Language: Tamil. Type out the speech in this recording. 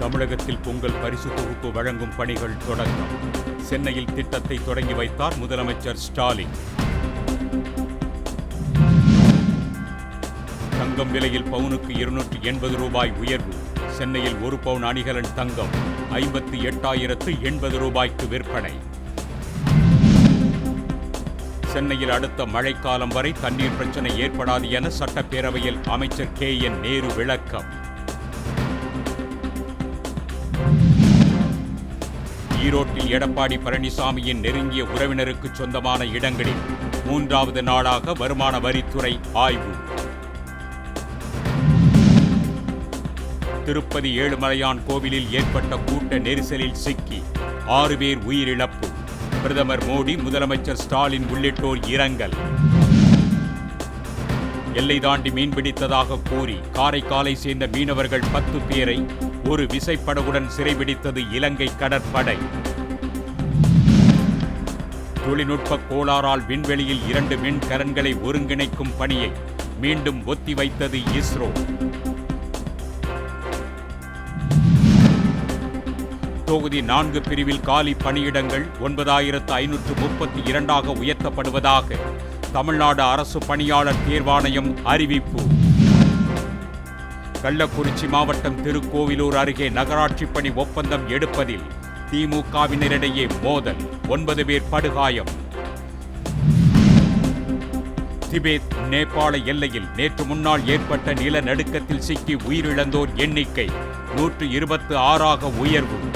தமிழகத்தில் பொங்கல் பரிசு தொகுப்பு வழங்கும் பணிகள் தொடக்கம். சென்னையில் திட்டத்தை தொடங்கி வைத்தார் முதலமைச்சர் ஸ்டாலின். தங்கம் விலையில் பவுனுக்கு இருநூற்று எண்பது ரூபாய் உயர்வு. சென்னையில் ஒரு பவுன் அணிகலன் தங்கம் ஐம்பத்தி எட்டாயிரத்து எண்பது ரூபாய்க்கு விற்பனை. சென்னையில் அடுத்த மழைக்காலம் வரை தண்ணீர் பிரச்சனை ஏற்படாது என சட்டப்பேரவையில் அமைச்சர் கே என் நேரு விளக்கம். ஈரோட்டில் எடப்பாடி பழனிசாமியின் நெருங்கிய உறவினருக்கு சொந்தமான இடங்களில் மூன்றாவது நாளாக வருமான வரித்துறை ஆய்வு. திருப்பதி ஏழுமலையான் கோவிலில் ஏற்பட்ட கூட்ட நெரிசலில் சிக்கி ஆறு பேர் உயிரிழப்பு. பிரதமர் மோடி முதலமைச்சர் ஸ்டாலின் உள்ளிட்டோர் இரங்கல். எல்லை தாண்டி மீன்பிடித்ததாக கூறி காரைக்காலை சேர்ந்த மீனவர்கள் பத்து பேரை ஒரு விசைப்படகுடன் சிறைபிடித்தது இலங்கை கடற்படை. தொழில்நுட்ப கோளாறால் விண்வெளியில் இரண்டு மின்கரன்களை ஒருங்கிணைக்கும் பணியை மீண்டும் ஒத்திவைத்தது இஸ்ரோ. தொகுதி நான்கு பிரிவில் காலி பணியிடங்கள் ஒன்பதாயிரத்து ஐநூற்று முப்பத்தி இரண்டாக உயர்த்தப்படுவதாக தமிழ்நாடு அரசு பணியாளர் தேர்வாணையம் அறிவிப்பு. கள்ளக்குறிச்சி மாவட்டம் திருக்கோவிலூர் அருகே நகராட்சி பணி ஒப்பந்தம் எடுப்பதில் திமுகவினரிடையே மோதல். ஒன்பது பேர் படுகாயம். திபேத் நேபாள எல்லையில் நேற்று முன்னால் ஏற்பட்ட நிலநடுக்கத்தில் சிக்கி உயிரிழந்தோர் எண்ணிக்கை நூற்று இருபத்து ஆறாக உயர்வு.